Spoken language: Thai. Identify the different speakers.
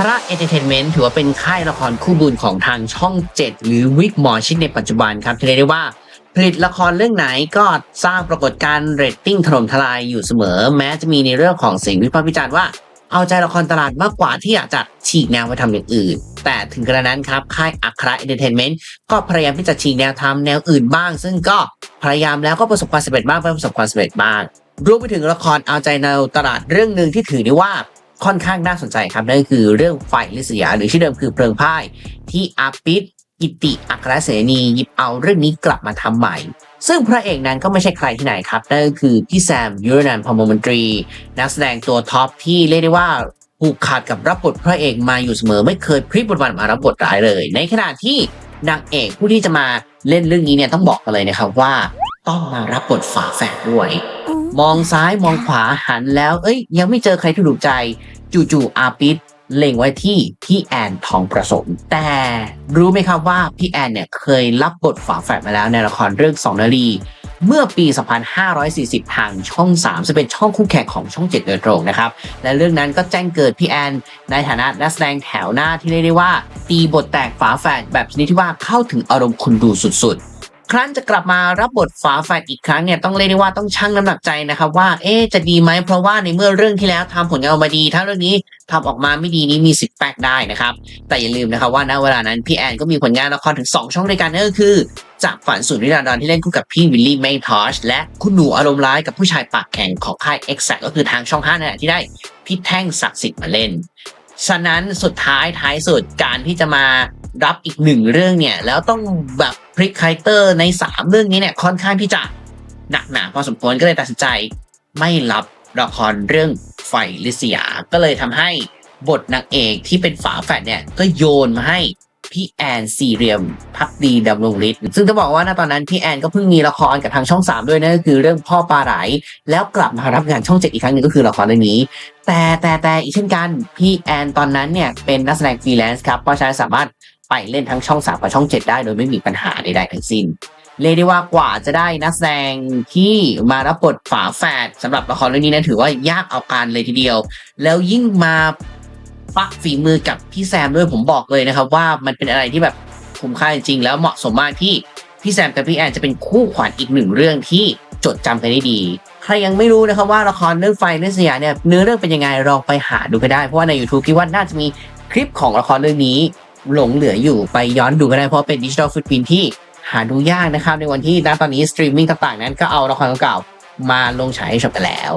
Speaker 1: พระเอเ r เทนเมนต์ถือว่าเป็นค่ายละครคู่บุญของทางช่อง 7 หรือวิกหมอชิดในปัจจุบันครับที่เรียกได้ว่าผลิตละครเรื่องไหนก็สร้างปรากฏการณ์เรตติ้งถล่มทลายอยู่เสมอ แม้จะมีในเรื่องของเสียงวิพากษ์วิจารณ์ว่าเอาใจละครตลาดมากกว่าที่อยากจะฉีกแนวไปทำอย่างอื่น แต่ถึงกระนั้นครับ ค่ายอัคราเอนเตอร์เทนเมนต์ก็พยายามที่จะฉีกแนวทำแนวอื่นบ้าง ซึ่งก็พยายามแล้วก็ประสบความสำเร็จบ้างไม่ประสบความสำเร็จบ้างรวมไปถึงละครเอาใจแนวตลาดเรื่องหนึ่งที่ถือได้ว่า ค่อนข้างน่าสนใจครับนั่นก็คือเรื่องไฟลิสยา หรือชื่อเดิมคือเพลิงพ่ายที่อาปิดกิติอัครเสนีหยิบเอาเรื่องนี้กลับมาทำใหม่ ซึ่งพระเอกนั้นก็ไม่ใช่ใครที่ไหนครับ นั่นก็คือพี่แซมยูรนันพมมนตรี นักแสดงตัวท็อปที่เรียกได้ว่าผูกขาดกับรับบทพระเอกมาอยู่เสมอไม่เคยพลิกบทบาทมารับบทร้ายเลย ในขณะที่นางเอกผู้ที่จะมาเล่นเรื่องนี้เนี่ยต้องบอกกันเลยนะครับว่า ต้องมารับบทฝาแฝดด้วย มองซ้ายมองขวาหันแล้ว เอ้ย ยังไม่เจอใครที่ถูกใจ จู่ๆอาปิดเล็งไว้ที่พี่แอนทองประสม แต่รู้ไหมครับว่าพี่แอนเนี่ยเคยรับบทฝาแฝดมาแล้วในละครเรื่องสองนาลีเมื่อปี 2540 ทางช่อง 3 จะเป็นช่องคู่แข่งของช่อง 7 โดยตรงนะครับ และเรื่องนั้นก็แจ้งเกิดพี่แอน ในฐานะนักแสดงแถวหน้าที่เรียกได้ว่า ตีบทแตกฝาแฝดแบบชนิดที่ว่าเข้าถึงอารมณ์คนดูสุดๆ ครั้นจะกลับมารับบทฝาแฝดอีกครั้งเนี่ยต้องเรียกได้ว่าต้องชั่งน้ำหนักใจนะครับว่าเอ๊จะดีไหมเพราะว่าในเมื่อเรื่องที่แล้วทำผลงานออกมาดี ถ้าเรื่องนี้ทำออกมาไม่ดีนี้มีสิทธิ์แป๊กได้นะครับ แต่อย่าลืมนะครับว่าณเวลานั้นพี่แอนก็มีผลงานละครถึง 2 ช่องด้วยกันนั่นก็คือ จากฝันสุดนิรันดรที่เล่นคู่กับพี่วิลลี่เมย์พอชและคุณหนูอารมณ์ร้ายกับผู้ชายปากแข็งของค่าย e x a c t ก็คือทางช่อง5นั่นแหละที่ได้พี่แท่งศักดิ์สิทธิ์มาเล่นฉะนั้นสุดท้ายท้ายสุดการที่จะมารับอีกหนึ่งเรื่องเนี่ยแล้วต้องแบบ พลิกคาแรคเตอร์ใน 3 เรื่องนี้เนี่ยค่อนข้างที่จะหนักหนาพอสมควรก็เลยตัดสินใจไม่รับละครเรื่องไฟลิสยา ก็เลยทำให้บทนางเอกที่เป็นฝาแฝดเนี่ยก็โยนมาให้พี่แอนซีเรียมพักดีดำรงฤทธิ์ซึ่งต้องบอกว่าณตอนนั้นพี่แอนก็เพิ่งมีละครกับทางช่อง 3 ด้วยนั่นก็คือเรื่องพ่อปลาไหลแล้วกลับมารับงานช่อง7อีกครั้งหนึงก็คือละครเรื่องนี้ แต่แต่แต่อีกเช่นกัน พี่แอนตอนนั้นเนี่ยเป็นนักแสดงฟรีแลนซ์ครับเพราะฉะนั้นสามารถ ไปเล่นทั้งช่อง3กับช่อง7ได้โดยไม่มีปัญหาใดๆทั้งสิ้นเรียกได้ว่ากว่าจะได้นักแสดงที่มารับบทฝาแฝดสำหรับละครเรื่องนี้นะถือว่ายากเอาการเลยทีเดียว แล้วยิ่งมาปะฝีมือกับพี่แซมด้วยผมบอกเลยนะครับว่ามันเป็นอะไรที่แบบคุ้มค่าจริงๆ แล้วเหมาะสมมากที่พี่แซมกับพี่แอนจะเป็นคู่ขวัญอีกหนึ่งเรื่องที่จดจำกันได้ดี ใครยังไม่รู้นะครับว่าละครเรื่องไฟเรื่องสยามเนี่ยเนื้อเรื่องเป็นยังไงลองไปหาดูก็ได้เพราะว่าใน YouTube คิดว่าน่าจะมีคลิปของละครเรื่องนี้ หลงเหลืออยู่ไปย้อนดูก็ได้เพราะเป็นดิจิทัลฟุตพินที่หาดูยากนะครับ ในวันที่ณตอนนี้สตรีมมิ่งต่างๆนั้นก็เอาละครเก่าๆมาลงฉายให้ชมกันแล้ว